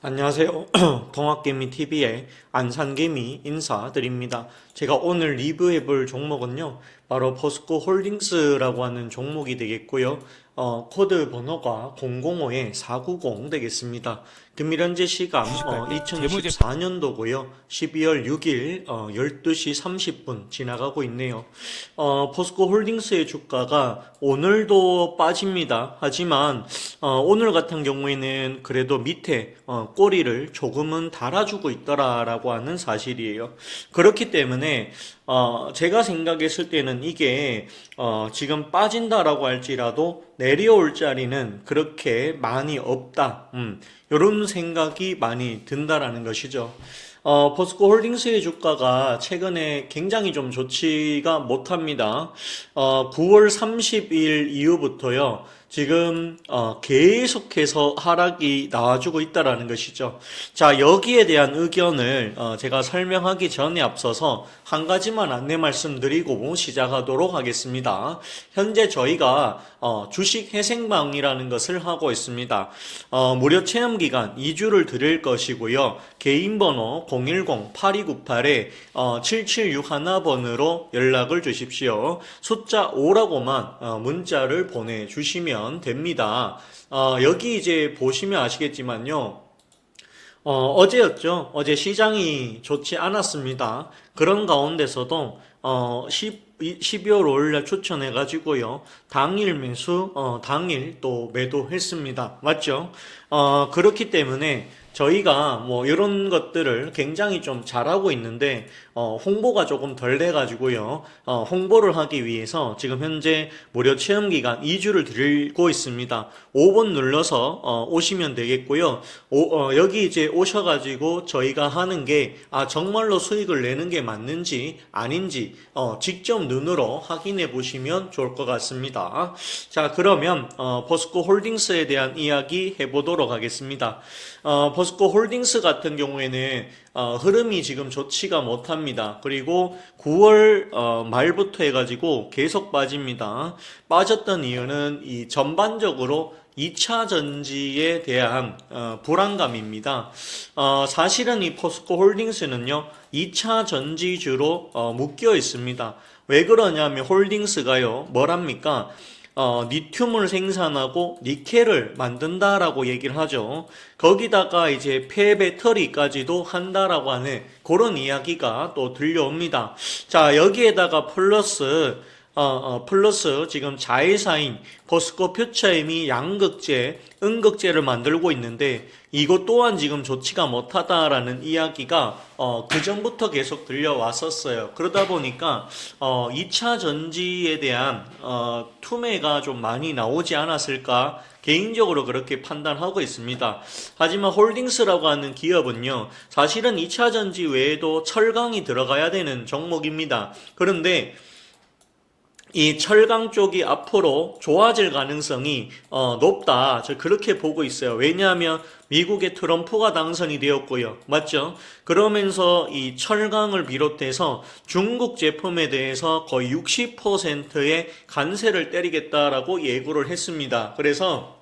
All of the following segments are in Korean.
안녕하세요. 동학개미 TV의 안산개미 인사드립니다. 제가 오늘 리뷰해 볼 종목은요. 바로 포스코 홀딩스라고 하는 종목이 되겠고요. 어, 코드 번호가 005에 490 되겠습니다. 금일 현재 시간 어, 2014년도고요. 12월 6일 어, 12시 30분 지나가고 있네요. 어, 포스코 홀딩스의 주가가 오늘도 빠집니다. 하지만 어, 오늘 같은 경우에는 그래도 밑에 어, 꼬리를 조금은 달아주고 있더라라고 하는 사실이에요. 그렇기 때문에 어, 제가 생각했을 때는 이게 어, 지금 빠진다라고 할지라도 내려올 자리는 그렇게 많이 없다. 음, 이런 생각이 많이 든다라는 것이죠. 어, 포스코 홀딩스의 주가가 최근에 굉장히 좀 좋지가 못합니다. 어, 9월 30일 이후부터요. 지금 어, 계속해서 하락이 나와주고 있다라는 것이죠. 자, 여기에 대한 의견을 어, 제가 설명하기 전에 앞서서 한 가지만 안내 말씀드리고 시작하도록 하겠습니다. 현재 저희가 어, 주식 회생방이라는 것을 하고 있습니다. 어, 무료 체험 기간 2주를 드릴 것이고요. 개인 번호 010-8298에 어, 7761번으로 연락을 주십시오. 숫자 5라고만 어, 문자를 보내주시면 됩니다. 어, 여기 이제 보시면 아시겠지만요. 어, 어제였죠. 어제 시장이 좋지 않았습니다. 그런 가운데서도 어, 10, 12월 5일날 추천해가지고요. 당일 매수, 어, 당일 또 매도했습니다. 맞죠? 어, 그렇기 때문에 저희가 뭐 이런 것들을 굉장히 좀 잘하고 있는데 어, 홍보가 조금 덜 돼가지고요. 어, 홍보를 하기 위해서 지금 현재 무료 체험 기간 2주를 드리고 있습니다. 5번 눌러서 어, 오시면 되겠고요. 오- 어, 여기 이제 오셔가지고 저희가 하는 게 아, 정말로 수익을 내는 게 맞는지 아닌지 어, 직접 눈으로 확인해 보시면 좋을 것 같습니다. 자 그러면 어, 포스코 홀딩스에 대한 이야기 해보도록 하겠습니다. 어, 포스코 홀딩스 같은 경우에는 어, 흐름이 지금 좋지가 못합니다. 그리고 9월 어, 말부터 해가지고 계속 빠집니다. 빠졌던 이유는 이 전반적으로 2차 전지에 대한 어, 불안감입니다. 어, 사실은 이 포스코 홀딩스는요, 2차 전지주로 어, 묶여 있습니다. 왜 그러냐면 홀딩스가요, 뭐랍니까? 어, 리튬을 생산하고 니켈을 만든다라고 얘기를 하죠. 거기다가 이제 폐 배터리까지도 한다라고 하는 그런 이야기가 또 들려옵니다. 자, 여기에다가 플러스 어, 어, 플러스 지금 자회사인 포스코 퓨처엠이 양극재, 음극재를 만들고 있는데 이것 또한 지금 좋지가 못하다라는 이야기가 어, 그 전부터 계속 들려왔었어요. 그러다 보니까 어, 2차 전지에 대한 어, 투매가 좀 많이 나오지 않았을까 개인적으로 그렇게 판단하고 있습니다. 하지만 홀딩스라고 하는 기업은요, 사실은 2차 전지 외에도 철강이 들어가야 되는 종목입니다. 그런데 이 철강 쪽이 앞으로 좋아질 가능성이 어, 높다. 저 그렇게 보고 있어요. 왜냐하면 미국의 트럼프가 당선이 되었고요. 맞죠? 그러면서 이 철강을 비롯해서 중국 제품에 대해서 거의 60%의 관세를 때리겠다라고 예고를 했습니다. 그래서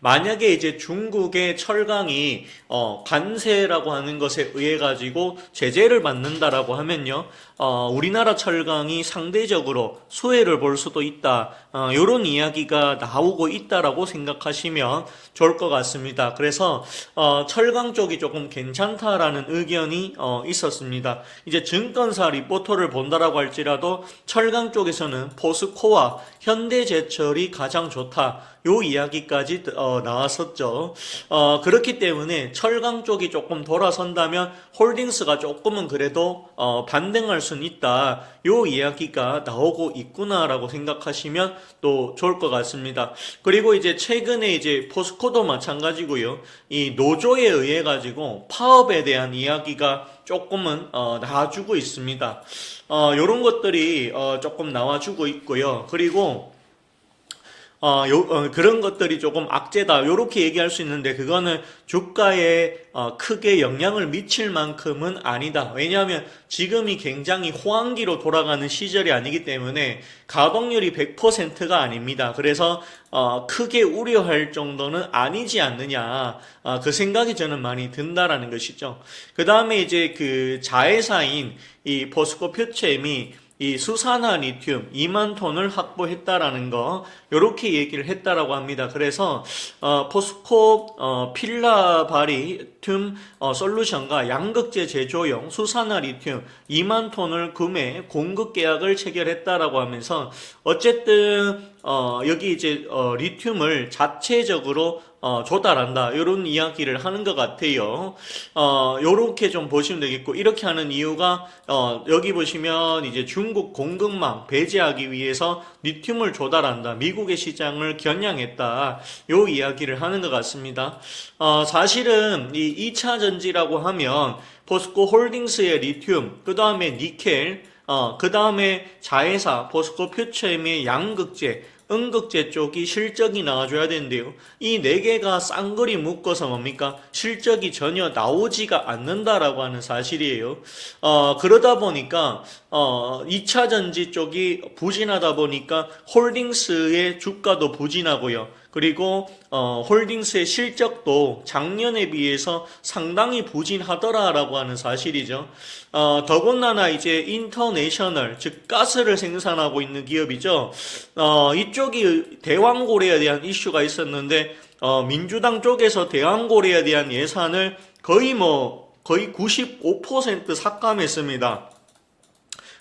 만약에 이제 중국의 철강이 어, 관세라고 하는 것에 의해 가지고 제재를 받는다라고 하면요, 어, 우리나라 철강이 상대적으로 수혜를 볼 수도 있다. 어, 이런 이야기가 나오고 있다라고 생각하시면 좋을 것 같습니다. 그래서 어, 철강 쪽이 조금 괜찮다라는 의견이 어, 있었습니다. 이제 증권사 리포터를 본다라고 할지라도 철강 쪽에서는 포스코와 현대제철이 가장 좋다. 요 이야기까지 어, 나왔었죠. 어, 그렇기 때문에 철강 쪽이 조금 돌아선다면 홀딩스가 조금은 그래도 어, 반등할 수는 있다. 요 이야기가 나오고 있구나라고 생각하시면 또 좋을 것 같습니다. 그리고 이제 최근에 이제 포스코도 마찬가지고요. 이 노조에 의해 가지고 파업에 대한 이야기가 조금은 어, 나와주고 있습니다. 어, 요런 것들이 어, 조금 나와주고 있고요. 그리고 어, 요, 어, 그런 것들이 조금 악재다. 요렇게 얘기할 수 있는데 그거는 주가에 어, 크게 영향을 미칠 만큼은 아니다. 왜냐하면 지금이 굉장히 호황기로 돌아가는 시절이 아니기 때문에 가동률이 100%가 아닙니다. 그래서 어, 크게 우려할 정도는 아니지 않느냐. 어, 그 생각이 저는 많이 든다라는 것이죠. 그 다음에 이제 그 자회사인 이 포스코 표체엠 이이 수산화 리튬 2만 톤을 확보했다라는 거 이렇게 얘기를 했다라고 합니다. 그래서 어, 포스코 어, 필라바리튬 어, 솔루션과 양극재 제조용 수산화 리튬 2만 톤을 구매 공급 계약을 체결했다라고 하면서 어쨌든 어, 여기 이제 어, 리튬을 자체적으로 어, 조달한다 이런 이야기를 하는 것 같아요. 어, 요렇게 좀 보시면 되겠고 이렇게 하는 이유가 어, 여기 보시면 이제 중국 공급망 배제하기 위해서 리튬을 조달한다. 미국의 시장을 겨냥했다. 요 이야기를 하는 것 같습니다. 어, 사실은 이 2차 전지라고 하면 포스코 홀딩스의 리튬, 그 다음에 니켈, 어, 그 다음에 자회사, 포스코 퓨처엠의 양극재, 음극재 쪽이 실적이 나와줘야 되는데요. 이 네 개가 쌍거리 묶어서 뭡니까? 실적이 전혀 나오지가 않는다라고 하는 사실이에요. 어, 그러다 보니까, 어, 2차 전지 쪽이 부진하다 보니까 홀딩스의 주가도 부진하고요. 그리고 어, 홀딩스의 실적도 작년에 비해서 상당히 부진하더라라고 하는 사실이죠. 어, 더군다나 이제 인터내셔널 즉 가스를 생산하고 있는 기업이죠. 어, 이쪽이 대왕고래에 대한 이슈가 있었는데 어, 민주당 쪽에서 대왕고래에 대한 예산을 거의 뭐 거의 95% 삭감했습니다.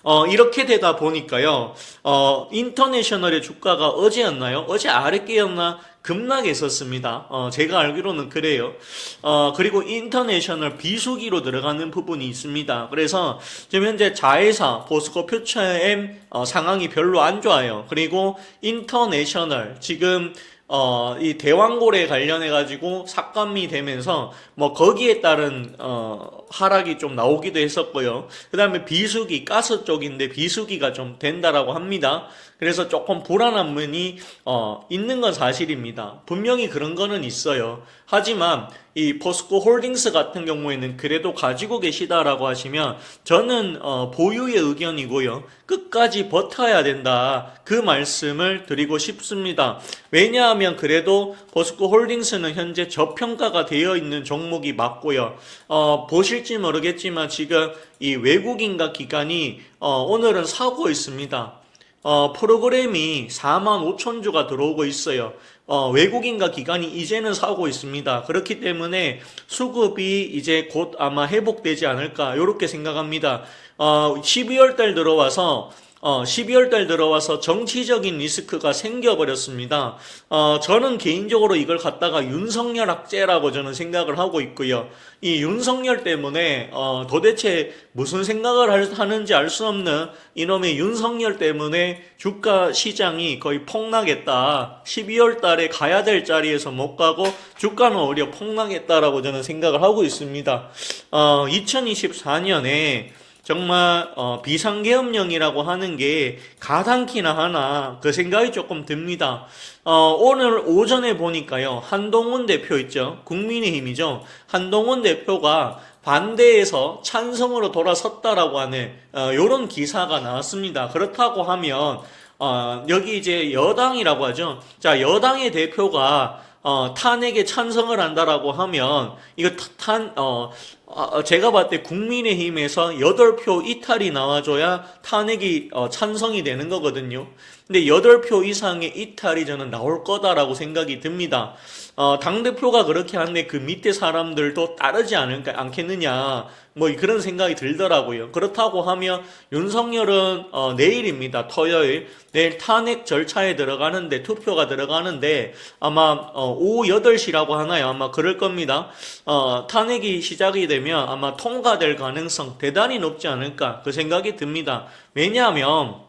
어, 이렇게 되다 보니까요, 어, 인터내셔널의 주가가 어제였나요? 어제 아랫게였나? 급락했었습니다. 어, 제가 알기로는 그래요. 어, 그리고 인터내셔널 비수기로 들어가는 부분이 있습니다. 그래서 지금 현재 자회사 포스코 퓨처엠 어, 상황이 별로 안 좋아요. 그리고 인터내셔널 지금 어, 이 대왕고래 관련해 가지고 삭감이 되면서, 뭐, 거기에 따른, 어, 하락이 좀 나오기도 했었고요. 그 다음에 비수기, 가스 쪽인데 비수기가 좀 된다라고 합니다. 그래서 조금 불안한 면이, 어, 있는 건 사실입니다. 분명히 그런 거는 있어요. 하지만, 이 포스코 홀딩스 같은 경우에는 그래도 가지고 계시다라고 하시면, 저는, 어, 보유의 의견이고요. 끝까지 버텨야 된다. 그 말씀을 드리고 싶습니다. 왜냐하면 그래도 포스코 홀딩스는 현재 저평가가 되어 있는 종목이 맞고요. 어, 보 실지 모르겠지만 지금 이 외국인과 기관이 어, 오늘은 사고 있습니다. 어, 프로그램이 4만 5천 주가 들어오고 있어요. 어, 외국인과 기관이 이제는 사고 있습니다. 그렇기 때문에 수급이 이제 곧 아마 회복되지 않을까, 이렇게 생각합니다. 어, 12월 달 들어와서 어, 12월 달 들어와서 정치적인 리스크가 생겨버렸습니다. 어, 저는 개인적으로 이걸 갖다가 윤석열 악재라고 저는 생각을 하고 있고요. 이 윤석열 때문에, 어, 도대체 무슨 생각을 할- 하는지 알 수 없는 이놈의 윤석열 때문에 주가 시장이 거의 폭락했다. 12월 달에 가야 될 자리에서 못 가고 주가는 오히려 폭락했다라고 저는 생각을 하고 있습니다. 어, 2024년에 정말 어, 비상계엄령이라고 하는 게 가당키나 하나 그 생각이 조금 듭니다. 어, 오늘 오전에 보니까요 한동훈 대표 있죠 국민의힘이죠 한동훈 대표가 반대에서 찬성으로 돌아섰다라고 하는 어, 이런 기사가 나왔습니다. 그렇다고 하면 어, 여기 이제 여당이라고 하죠. 자 여당의 대표가 어, 탄핵에 찬성을 한다라고 하면 이거 탄 어, 어, 제가 봤을 때 국민의힘에서 8표 이탈이 나와줘야 탄핵이 어, 찬성이 되는 거거든요. 근데 8표 이상의 이탈이 저는 나올 거다라고 생각이 듭니다. 어, 당대표가 그렇게 하는데 그 밑에 사람들도 따르지 않을까, 않겠느냐, 뭐 그런 생각이 들더라고요. 그렇다고 하면 윤석열은 어, 내일입니다. 토요일. 내일 탄핵 절차에 들어가는데, 투표가 들어가는데, 아마 어, 오후 8시라고 하나요? 아마 그럴 겁니다. 어, 탄핵이 시작이 되면 아마 통과될 가능성 대단히 높지 않을까, 그 생각이 듭니다. 왜냐하면,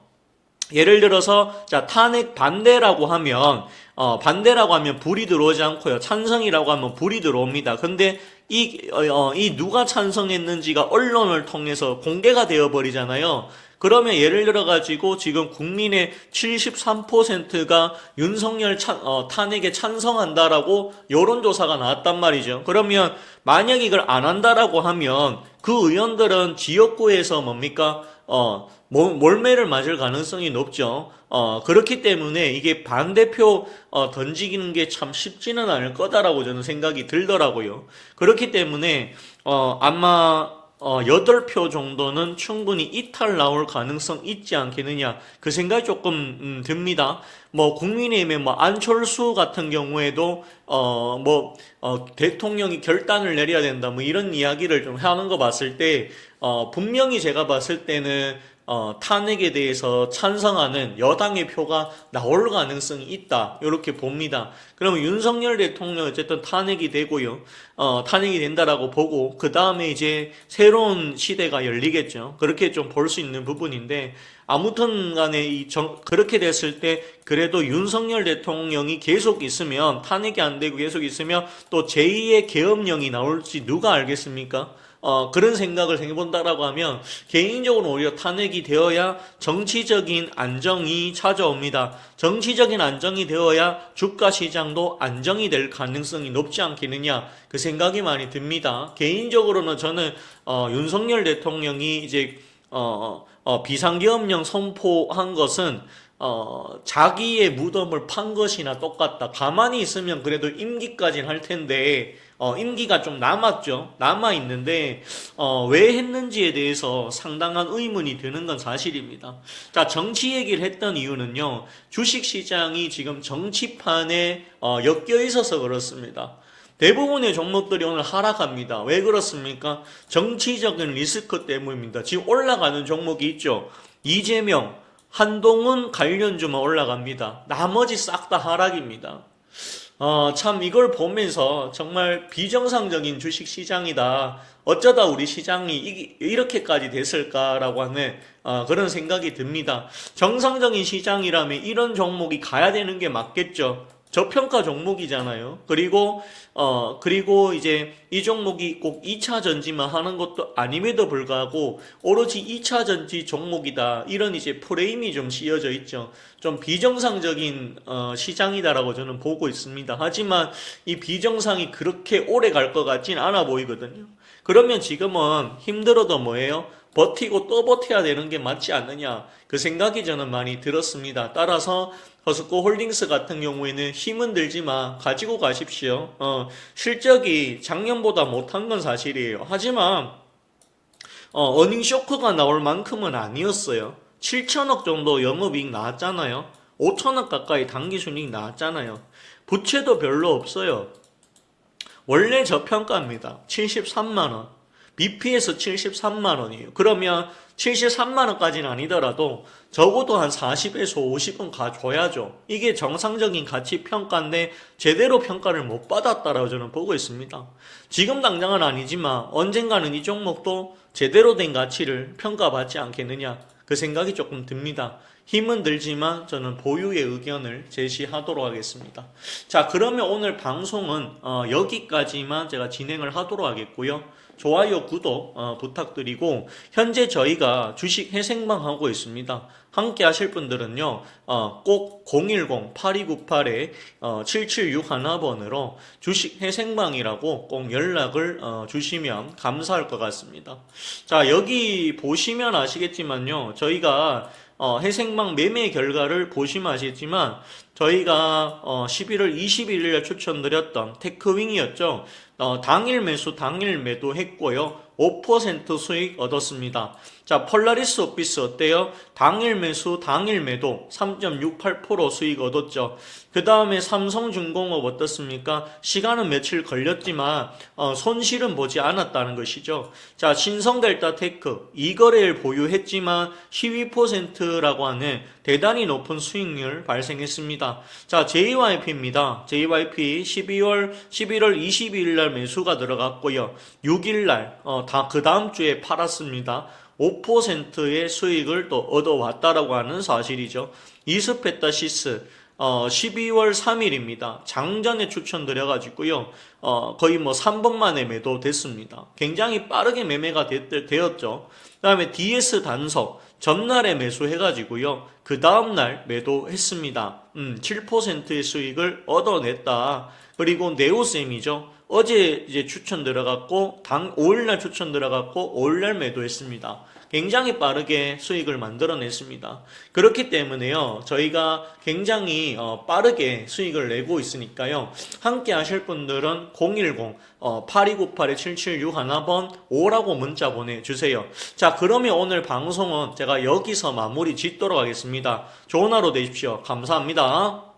예를 들어서 자 탄핵 반대라고 하면 어 반대라고 하면 불이 들어오지 않고요 찬성이라고 하면 불이 들어옵니다. 근데 이 어, 이 누가 찬성했는지가 언론을 통해서 공개가 되어 버리잖아요. 그러면 예를 들어 가지고 지금 국민의 73%가 윤석열 찬, 어, 탄핵에 찬성한다라고 여론조사가 나왔단 말이죠. 그러면 만약 이걸 안 한다라고 하면 그 의원들은 지역구에서 뭡니까? 어, 몰- 몰매를 맞을 가능성이 높죠. 어, 그렇기 때문에 이게 반대표 어, 던지기는 게 참 쉽지는 않을 거다라고 저는 생각이 들더라고요. 그렇기 때문에 어, 아마 어, 8표 정도는 충분히 이탈 나올 가능성 있지 않겠느냐. 그 생각이 조금 음, 듭니다. 뭐 국민의힘의 뭐 안철수 같은 경우에도 어, 뭐 어, 대통령이 결단을 내려야 된다. 뭐 이런 이야기를 좀 하는 거 봤을 때 어, 분명히 제가 봤을 때는 어, 탄핵에 대해서 찬성하는 여당의 표가 나올 가능성이 있다. 이렇게 봅니다. 그러면 윤석열 대통령 어쨌든 탄핵이 되고요. 어, 탄핵이 된다라고 보고 그 다음에 이제 새로운 시대가 열리겠죠. 그렇게 좀 볼 수 있는 부분인데 아무튼 간에 이 정, 그렇게 됐을 때 그래도 윤석열 대통령이 계속 있으면 탄핵이 안 되고 계속 있으면 또 제2의 계엄령이 나올지 누가 알겠습니까? 어, 그런 생각을 해본다라고 하면 개인적으로 오히려 탄핵이 되어야 정치적인 안정이 찾아옵니다. 정치적인 안정이 되어야 주가 시장도 안정이 될 가능성이 높지 않겠느냐 그 생각이 많이 듭니다. 개인적으로는 저는 어, 윤석열 대통령이 이제 어, 어, 비상계엄령 선포한 것은 어, 자기의 무덤을 판 것이나 똑같다. 가만히 있으면 그래도 임기까지는 할 텐데, 어, 임기가 좀 남았죠. 남아 있는데, 어, 왜 했는지에 대해서 상당한 의문이 드는 건 사실입니다. 자, 정치 얘기를 했던 이유는요, 주식 시장이 지금 정치판에 어, 엮여 있어서 그렇습니다. 대부분의 종목들이 오늘 하락합니다. 왜 그렇습니까? 정치적인 리스크 때문입니다. 지금 올라가는 종목이 있죠. 이재명, 한동훈 관련주만 올라갑니다. 나머지 싹 다 하락입니다. 어, 참 이걸 보면서 정말 비정상적인 주식 시장이다. 어쩌다 우리 시장이 이, 이렇게까지 됐을까라고 하는 어, 그런 생각이 듭니다. 정상적인 시장이라면 이런 종목이 가야 되는 게 맞겠죠. 저평가 종목이잖아요. 그리고 어 그리고 이제 이 종목이 꼭 2차 전지만 하는 것도 아님에도 불구하고 오로지 2차 전지 종목이다. 이런 이제 프레임이 좀 씌어져 있죠. 좀 비정상적인 어 시장이다라고 저는 보고 있습니다. 하지만 이 비정상이 그렇게 오래 갈 것 같진 않아 보이거든요. 그러면 지금은 힘들어도 뭐예요? 버티고 또 버텨야 되는 게 맞지 않느냐 그 생각이 저는 많이 들었습니다. 따라서 허스코 홀딩스 같은 경우에는 힘은 들지만 가지고 가십시오. 어, 실적이 작년보다 못한 건 사실이에요. 하지만 어, 어닝 쇼크가 나올 만큼은 아니었어요. 7천억 정도 영업이익 나왔잖아요. 5천억 가까이 당기순이익 나왔잖아요. 부채도 별로 없어요. 원래 저평가입니다. 73만 원. BP에서 73만 원이에요. 그러면 73만 원까지는 아니더라도 적어도 한 40에서 50은 가줘야죠. 이게 정상적인 가치 평가인데 제대로 평가를 못 받았다라고 저는 보고 있습니다. 지금 당장은 아니지만 언젠가는 이 종목도 제대로 된 가치를 평가받지 않겠느냐 그 생각이 조금 듭니다. 힘은 들지만 저는 보유의 의견을 제시하도록 하겠습니다. 자, 그러면 오늘 방송은 어, 여기까지만 제가 진행을 하도록 하겠고요. 좋아요, 구독 어, 부탁드리고 현재 저희가 주식 회생방 하고 있습니다. 함께 하실 분들은요, 어, 꼭 010-8298에 어, 7761번으로 주식 회생방이라고 꼭 연락을 어, 주시면 감사할 것 같습니다. 자, 여기 보시면 아시겠지만요, 저희가 어, 회생방 매매 결과를 보시면 아시겠지만 저희가 어, 11월 21일에 추천드렸던 테크윙이었죠. 어, 당일 매수 당일 매도했고요. 5% 수익 얻었습니다. 자, 폴라리스 오피스 어때요? 당일 매수 당일 매도 3.68% 수익 얻었죠. 그 다음에 삼성중공업 어떻습니까? 시간은 며칠 걸렸지만 어, 손실은 보지 않았다는 것이죠. 자, 신성델타테크 이 거래를 보유했지만 12%라고 하는 대단히 높은 수익률 발생했습니다. 자, JYP입니다. JYP 12월 11월 22일 날 매수가 들어갔고요. 6일 날 어, 다그 다음 주에 팔았습니다. 5%의 수익을 또 얻어왔다라고 하는 사실이죠. 이스페타시스 어, 12월 3일입니다. 장전에 추천드려가지고요. 어, 거의 뭐 3번 만에 매도 됐습니다. 굉장히 빠르게 매매가 됐, 되었죠. 그 다음에 DS 단석 전날에 매수해가지고요. 그 다음날 매도했습니다. 음, 7%의 수익을 얻어냈다. 그리고 네오쌤이죠. 어제 이제 추천 들어갔고, 당 5일날 추천 들어갔고, 5일날 매도했습니다. 굉장히 빠르게 수익을 만들어냈습니다. 그렇기 때문에요, 저희가 굉장히 어, 빠르게 수익을 내고 있으니까요, 함께 하실 분들은 010 어, 8298-7761번 5라고 문자 보내주세요. 자, 그러면 오늘 방송은 제가 여기서 마무리 짓도록 하겠습니다. 좋은 하루 되십시오. 감사합니다.